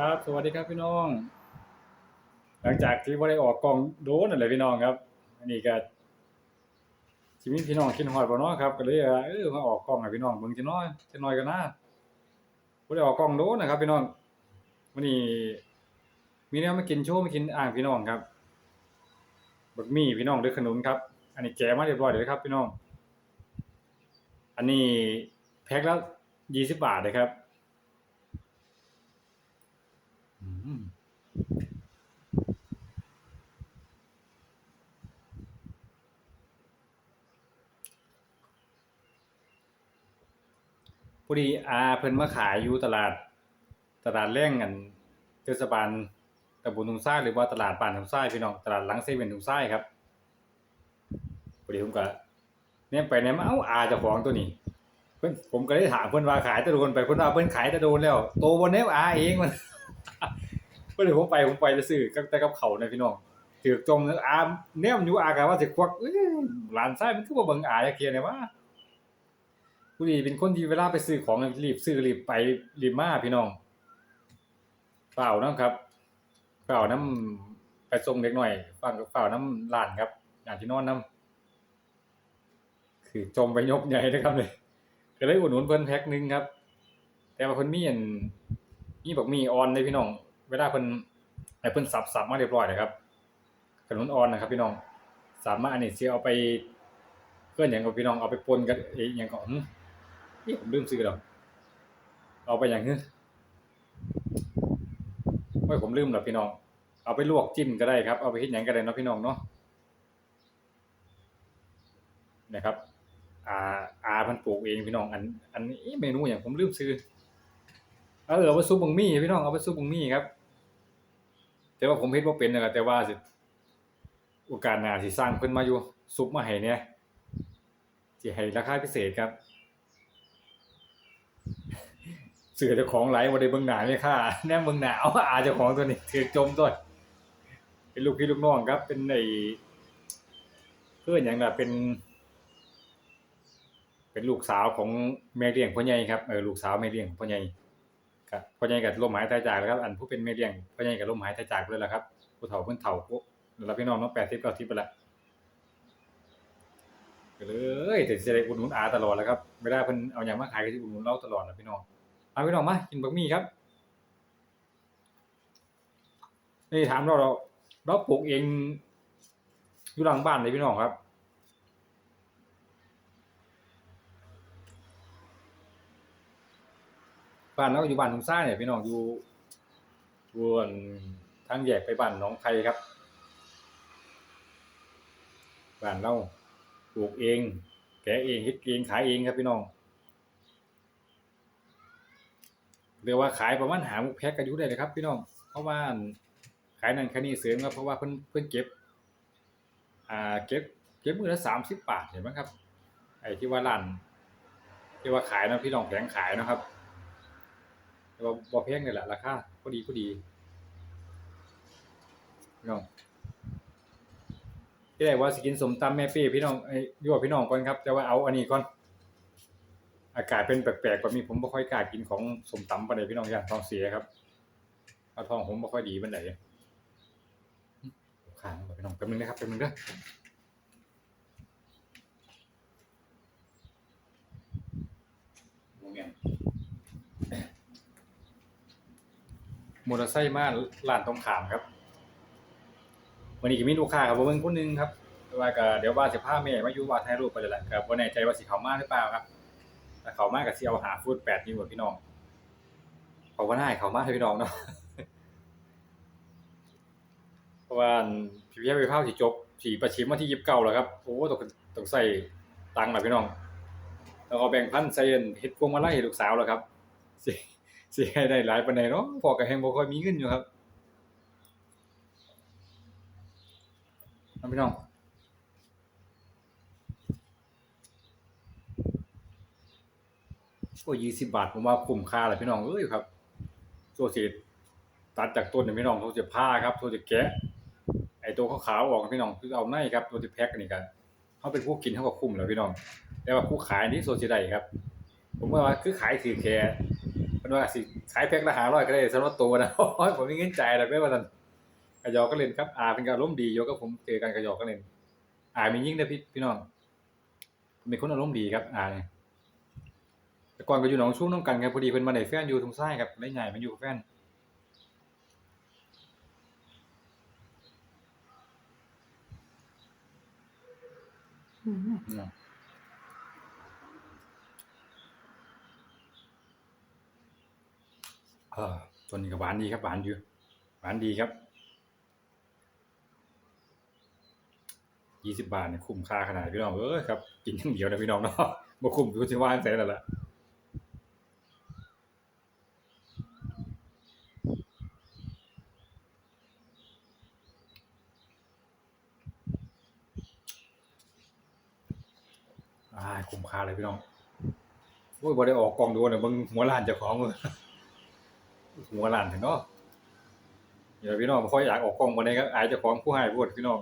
ครับ สวัสดีครับพี่น้อง หลังจากที่ว่าได้ออกกองโดนอะไรพี่น้องครับ อันนี้ก็ชีวิตพี่น้องคิดฮอดบ่เนาะครับก็เลยว่าเออมาออกกองให้พี่น้องเบิ่งจักหน่อยจักหน่อยก็น่าบ่ได้ออกกองโดนนะครับ พี่น้องวันนี้มีแนวมากินโชว์มากินอ่างพี่น้องครับบักมี่พี่น้องด้วยขนุนครับ อันนี้แกะมาเรียบร้อยเลยครับ พี่น้อง อันนี้แพ็คละ20บบาทเลยครับ พอดีอาเพิ่นมาขายอยู่ตลาด ตลาดแรงกันเทศบาลตำบลทุ่งทราหรือว่าตลาดบ้านทุ่งทราพี่น้องตลาดหลังเซเว่นทุ่งทราครับพอดีผมก็เนี่ยไปเนี่ยมาเอ้าอาเจ้าของตัวนี้เพิ่นผมก็ได้ถามเพิ่นว่าขายแตะโดนไปเพิ่นว่าเพิ่นขายแตะโดนแล้วโตบ่แนวอาเองมันเพิ่นผมไปผมไปจะซื้อกับแต่กับเขานะพี่น้องถือจมอาแนมอยู่อากะว่าสิควักเอ้ยหลานชายมันคือบ่เบิ่งอาจักเทียเนี่ยว่า ผู้นี้เป็นคนที่เวลาไปซื้อของรีบซื้อรีบไปรีบมาพี่น้องเปล่านํครับเปล่านํไปส่งเด็กหน่อยฟังเปล่านํร้านครับร้านที่นอนนํคือจมไปยกใหญ่นะครับเลยก็เลยอุดหนุนเพิ่นแพ็คหนึงครับ แต่ว่าเพิ่นมีอันมีบักมี่ออนเลยพี่น้อง เวลาเพิ่นให้เพิ่นสับๆมาเรียบร้อยเลยครับขนุนออนนะครับ พี่น้อง สามารถอันนี้สิเอาไปเพื่อนหยังกับพี่น้องเอาไปปนกันอยหยังก็หึ นี่ผมลืมซื้อแล้วเอาไปหยังฮึโอ้ยผมลืมแล้วพี่น้อง เอาไปลวกจิ้มก็ได้ครับ เอาไปเฮ็ดหยังก็ได้นะพี่น้องเนาะนะครับอาอาพิ่นปลูกเองพี่น้อง อัน อันนี้เมนูหยังผมลืมซื้อ เออเอาไปซุปบังมี่พี่น้องเอาไปซุปบังมี่ครับ แต่ว่าผมเฮ็ดบ่เป็นนะครับแต่ว่าสิโอกาสหน้าสิสร้างเพิ่นมาอยู่ซุปมาให้เนี่ยสิให้ราคาพิเศษครับ ซื้อเจ้าของไหลมายบ่ได้เบิ่งหน้าแม่ค้าแนมเบิ่งหนาเอาอาเจ้าของตัวนี้ถือจมตัวเป็นลูกพี่ลูกน้องครับ เป็นไอเพิ่อนหยังล่ะเป็น เป็นลูกสาวของแม่เลี้ยงพ่อใหญ่ครับเออลูกสาวแม่เลี้ยงพ่อใหญ่ครับพ่อใหญ่ก็ล้มหายตายจากแล้วครับ อันผู้เป็นแม่เลี้ยงพ่อใหญ่ก็ล้มหายตายจากไปเลยล่ะครับผู้เฒ่าเพิ่นเฒ่าพวกแล้วพี่น้องตั้งแปดสิบเนาะ80 90ไปละก็เลยแต่สิได้อุดหนุนอาตลอดแล้วครับเวลาเพิ่นเอาหยังมาขายก็สิอุดหนุนเราตลอดล่ะพี่น้อง มาพี่น้องมากินบักหมี่ครับนี่ถามเราเราเราปลูกเองอยู่หลังบ้านเลยพี่น้องครับบ้านเราอยู่บ้านทุ่งซ่าเนี่ยพี่น้องอยู่อยู่อันทางแยกไปบ้านหนองไผ่ครับบ้านเราปลูกเอง แกะเองเฮ็ดเองขายเองครับพี่น้อง เรียกว่าขายประมาณหาแพ็กันอยู่ได้เลยครับพี่น้อง เพราะว่าขายนั่นขายนี่เสริมครับเพราะว่าเพิ่นเพิ่นเก็บ อ่าเก็บเก็บมือละ30บบาทเห็นไหมครับ ไอ้ที่ว่าร้านที่ว่าขายนะพี่น้องแผงขายนะครับแต่ว่าบ่แพงนี่แหละราคาพอดีพอดีพี่น้องที่แรกว่าสกินสมตำแม่เป้พี่น้องไอ้ยั่วพี่น้องก่อนครับ แต่ว่าเอาอันนี้ก่อน อากาศเป็นแปลกๆแบบนี้ผมบ่ค่อยกล้ากินของสมตำปานใดพี่น้องย่านท้องเสียครับเอาท้องผมบ่ค่อยดีปานใดข้างบ่พี่น้องแป๊บนึงนะครับแป๊บนึงเด้อโมเมอเตอร์ไซค์มาร้านตรงขามครับวันนี้ก็มีลูกค้าครับบ่เบิ่งคนหนึงครับว่าก็เดี๋ยวว่าสิพาแม่มาอยู่ว่าถ่ายรูปไปเลยแหละก็บ่แน่ใจว่าสิเขามาหรือเปล่าครับ ถ้าเขามาก็สิเอาหาฟุต8นิ้วพี่น้องเพราว่าน่าให้เขามาให้พี่น้องเนาะเพราะว่าพี่พี่ไปพาสิจบสิประชิมวันที่29แล้วครับโอ้ต้องต้องใส่ตังค์ล่ะพี่น้องแล้วก็แบ่งพันใส่เฮ็ดพวงมาลัยให้ลูกสาวแล้วครับสิสิให้ได้หลายปานใดเนาะพอก็แฮงบ่ค่อยมีเงินอยู่ครับพี่น้อง โอ้20บาทผมว่าคุ้มค่าแหละพี่น้องเอ้ยครับโซสิตัดจากต้นเนี่ยพี่น้องโซสิผ้าครับโซสิแกะไอ้ตัวขาวๆออกพี่น้องคือเอาในครับตัวที่แพ็คนี่ก็เฮาเป็นผู้กินเฮาก็คุ้มแล้วพี่น้อง แต่ว่าผู้ขายนี่โซสิได้ครับ ผมว่าคือขายถือแค่มันมันว่าสิขายแพ็คละหาร้อยก็ได้สำหรับตัวนะผมมีเงินใจ่ายแล้วไม่ว่าซั่นกระยอกก็เล่นครับอาเป็นการล้มดีโยก็ผมเจอกันกระยอกก็เล่นอามียิ่งนะพี่พี่น้องเป็นคนอารมณ์ดีครับอาเนี่ย แต่ก่อนก็อยู่หนองชุ่มน้องกันครับพอดีเพิ่นมาได้แฟนอยู่ทุ่งทรายครับได้ใหญ่มาอยู่กับแฟนอืมอืมเออตัวนี้ก็หวานดีครับหวานอยู่หวานดีครับยี่สิบบาทเนี่ยคุ้มค่าขนาดพี่น้องเอ้ยครับกินอย่างเดียวนะพี่น้องเนาะบ่คุ้มคุณสิว่าจังไสแล้วล่ะ อ่าคุ้มค่าเลยพี่น้องโอ้ยบ่ได้ออกกองดูเนี่ยเบิ่งหัวล้านเจ้าของเว้ยหัวล้านถึงเนาะเดี๋ยวพี่น้องค่อยอยากออกกองบ่ได้ครับอายเจ้าของผู้ให้พูดพี่น้อง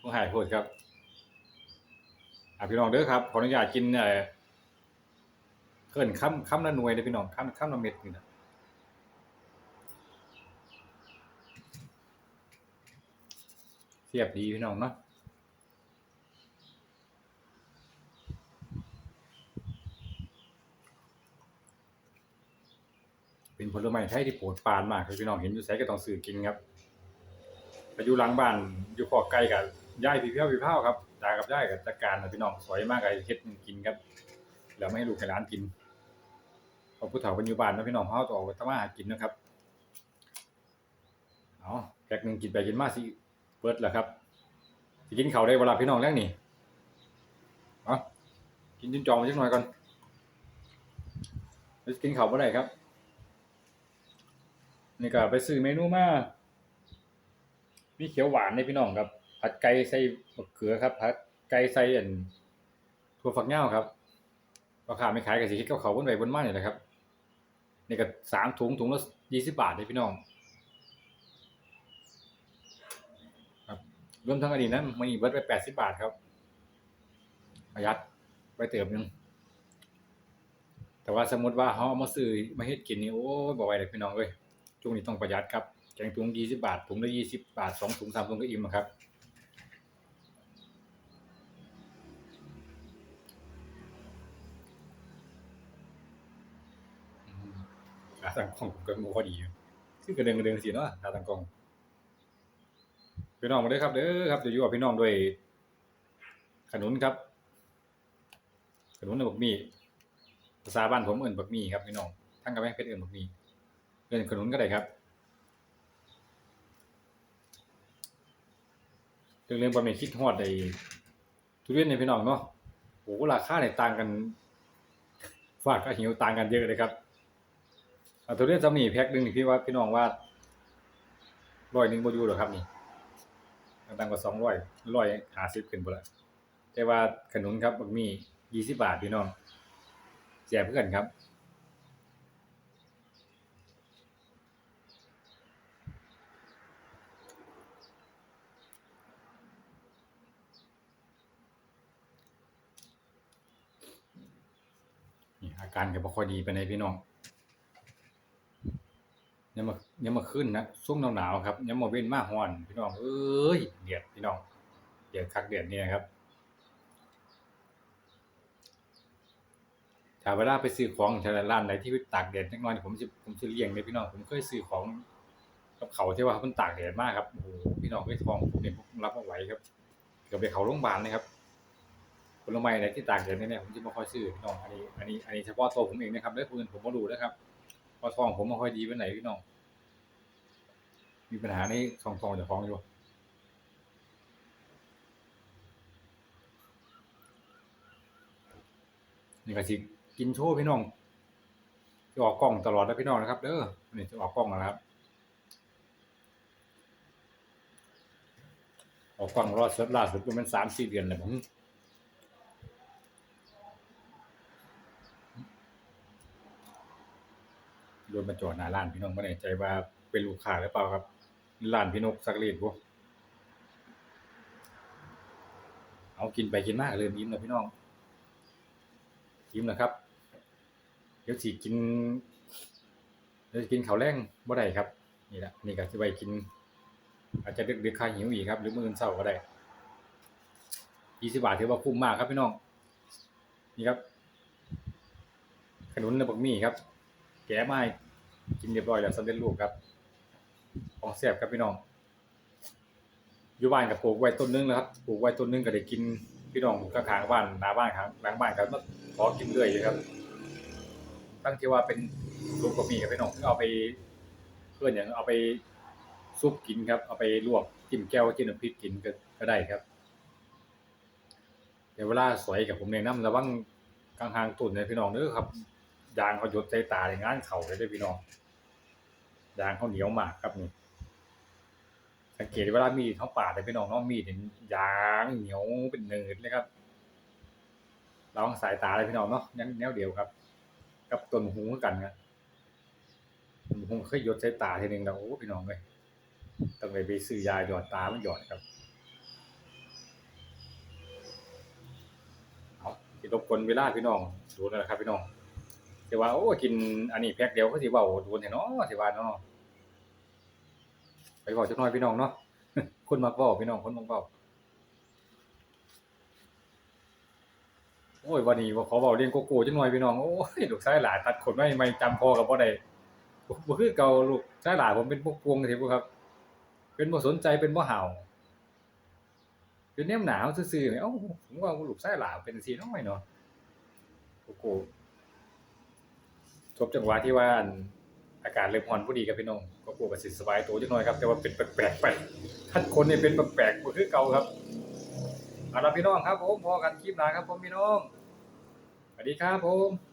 ผู้หายโพดครับอะพี่น้องเด้อครับขออนุญาตกินเอ่อเขินค่ำค่ำละหน่วยเด้อพี่น้องค่ำค่ำละเม็ดนี่นะเสียบดีพี่น้องเนาะเป็นผ ลไม้ไทยที่โปรดปานมากครับพี่น้องเห็นอยู่ไสก็ต้องซื้อกินครับไปอยู่หลังบ้านอยู่ขอไกลกับย่ายพี่เพี้ยวพี่เผาครับตากับย่ายกับจัดการนะพี่น้องสวยมากเลยเฮ็ดกินครับแล้วไม่ให้ลูกให้หลานกินพอผู้เฒ่าเป็นอยู่บ้านนะพี่น้องเฮาต้องออกไปทำมาหากินนะครับเอาแพ็กหนึ่งกินไปกินมาสิเบิดแล้วครับสิกินข้าวได้เวลาพี่น้องแล้วนี่เอากินจนจองมาจักหน่อยก่อนไปกินข้าวบ่ได้ครับ นี่ก็ไปซื้อเมนูมา มีเขียวหวานในพี่น้องครับ ผัดไก่ใส่มะเขือครับ ผัดไก่ใส่อันถั่วฝักยาวครับราคาไม่ขายกับสิคิดกับเขาบนใบบนมาเนี่ยนะครับนี่ก็สามถุงถุงละยี่สิบบาทเลยพี่น้องครับรวมทั้งอดีตนั้นมีเบิร์ดไปแปดสิบบาทครับประหยัดไปเติมหนึงแต่ว่าสมมติว่าเขาเอามาซื้อมาเฮ็ดกินนี่โอ้ยบอกไว้เลยพี่น้องเอ้ย ช่วงนี้ต้องประหยัดครับแกงถุงยี่สิบาทถุงละยี่สิบาทสองถุงสามถุงก็อิ่มอะครับขาตั้งกล้องผมก็บ่พอดีอยู่คือกระเด็นกระเด็นสิเนาะขาตั้งกล้องพี่น้องมาเด้อครับเด้อครับจะอยู่กับพี่น้องด้วยขนุนครับ ขนุนในบักมี่ภาษาบ้านผมเอิ้นบักมี่ครับพี่น้องทั้งกระแพงเพชรเอิ้นบักมี่ เอิ้นขนุนก็ได้ครับเรื่องเรื่องประเมินคิดฮอดไอ้ทุเรียนในพี่น้องเนาะโอ้โหราคาเนี่ยต่างกันฝากกับหิวต่างกันเยอะเลยครับทุเรียนจำนี่แพ็คหนึงพี่ว่าพี่น้องว่าร้อยหนึ่งบ่ยูหรอครับนี่ต่างกว่า200 150ขึ้นพุ่ละแต่ว่าขนุนครับบักมี่20บาทพี่น้องแจกเพื่อนครับ การก็บ่ค่อยดีไปานพี่น้องยังมายังมาขึ้นนะช่วงหนาวๆครับยังมาเว้นมาร้อน พี่น้องเอ้ยเดือดพี่น้องเดือดคักเดือดเนี่ยครับถ้าเวลาไปซื้อของแถวร้านไหนที่ตากแดดจักหน่อยผมสิผมสิเลี่ยงเลยพี่น้องผมเคยซื้อของกับเขาที่ว่ามันตากแดดมากครับโอ้โหพี่น้องเอ้ยทองผมเนี่ยผมรับบ่ไหวครับเกือบไปเขาโรงพยาบาลเลยครับ ลไม้ไหนที่ต่ากแดดเนี่ยผมจะไม่ค่อยซื้อพี่น้องอันนี้อันนี้อันนี้เฉพาะตัวผมเองนะครับได้ปืนผมก็ดูนะครับพราะท้องผมไม่ค่อยดีไปไหนพี่น้อง มีปัญหาในท้องท้องจากท้องอยู่นี่ก็สิกินโชว์พี่น้องจะออกกล้องตลอดนะพี่น้องนะครับเด้อนี่จะออกกล้องนะครับออกกล้องรอดสุดล่าสุดประมาณสามสี่เดือนเลยผม โดนมาจอดหน้าร้านพี่น้องไม่แน่ใจว่าเป็นลูกค้าหรือเปล่าครับร้านพี่นกสักเรียนพวกเอากินไปกินมากเริ่มยิ้มแล้วพี่น้องอิ่มแล้วครับ เดี๋ยวสิกินเดี๋ยวกินข้าวแรงบ่ได้ครับ นี่แหละนี่ก็สิไว้กิน อาจจะดึกๆค่าหิวอีกครับ หรือมื้ออื่นเช้าก็ได้20บาทถือว่าคุ้มมากครับพี่น้อง นี่ครับ ขนุนและบักมี่ครับ แกะมาให้กินเรียบร้อยแล้วสำเร็จรูปครับ ของแซ่บครับพี่น้อง อยู่บ้านกับปลูกไว้ต้นนึงแล้วครับ ปลูกไว้ต้นนึงก็ได้กินพี่น้องข้างๆบ้านหน้าบ้านข้างหลังบ้านก็มาขอกินเรื่อยเลยครับ ตั้งที่ว่าเป็นลูกบมี่กับพี่น้องเอาไปเพื่อนอย่างเอาไปซุปกินครับ เอาไปลวกจิ้มแก้วจิ้มน้ำพริกกินก็ก็ได้ครับเดี๋ยวเวลาสวยกับผมแนะนำระวังกลางทางตุ่นเลยพี่น้องเด้อครับ ยางเขาหยดใส่ตาในงานเข่าเลยเด้พี่น้องยางเขาเหนียวมากครับนี่สังเกตเวลามีดเขาปาดเลยพี่น้องเน้องมีดเห็นยยางเหนียวเป็นเนิดเลยครับระวังสายตาเลยพี่น้องเนาะแนวแนวเดียวครับ กับต้นหูกันครับหูเคยหยดใส่ตาทีนึงแล้วโอ้พี่น้องเลยต้องไปไปซื้อยาหยอดตามันหยอดครับเอาสิรบกวนเวลาพี่น้องดูนั่นะครับพี่น้อง สิว่าโอ้กินอันนี้แพ็คเดียวก็สิว้าโดนแท้เนาะสิว่าเนาะไปบอกจักหน่อยพี่น้องเนาะคนมักเว้าพี่น้องคนมักเว้าโอ้ยวันนี้ว่าขอเว้าเรื่องโกโก้จักหน่อยพี่น้องโอ้ยลูกชายหลานตัดขนไว้ไม่จำพ่อกับบ่ได้บ่คือเก่าลูกชายหลานผมเป็นพวกพวงจังซี่บ่ครับ เป็นบ่สนใจเป็นบ่เห่าเป็นแนมหนาวซื่อๆเนี่ยอ้าผมว่าลูกชายหลานเป็นจังซี่น้อยเนาะโกโก้ จบจังหวะที่ว่าอากาศเริ่มร้อนพอดีครับพี่น้องก็กลัวว่าสิสบายตัวจังหน่อยครับ แต่ว่าเป็นแปลกๆไปท่านคนเนี่ยเป็นแปลกๆบ่คือเก่าครับเอาละพี่น้องครับผมพอกันคลิปหน้าครับผมพี่น้องสวัสดีครับผม